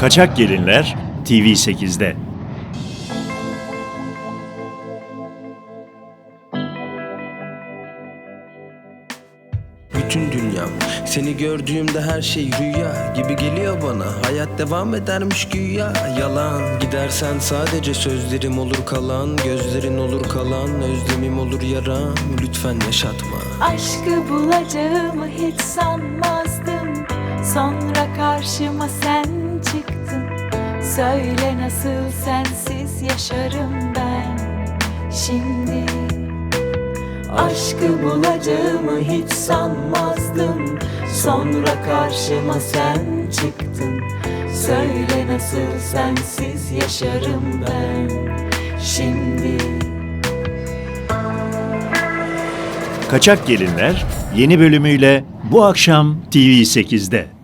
Kaçak Gelinler TV8'de. Bütün dünyam Seni gördüğümde her şey rüya gibi geliyor bana. Hayat devam edermiş güya. Yalan Gidersen sadece sözlerim olur kalan. Gözlerin olur kalan Özlemim olur yaram. Lütfen yaşatma. Aşkı bulacağımı hiç sanmazdım. Sonra karşıma sen çıktın. Söyle nasıl sensiz yaşarım ben. Şimdi Aşkı bulacağımı hiç sanmazdım. Sonra karşıma sen çıktın. Söyle nasıl sensiz yaşarım ben. Şimdi Kaçak Gelinler yeni bölümüyle bu akşam TV8'de.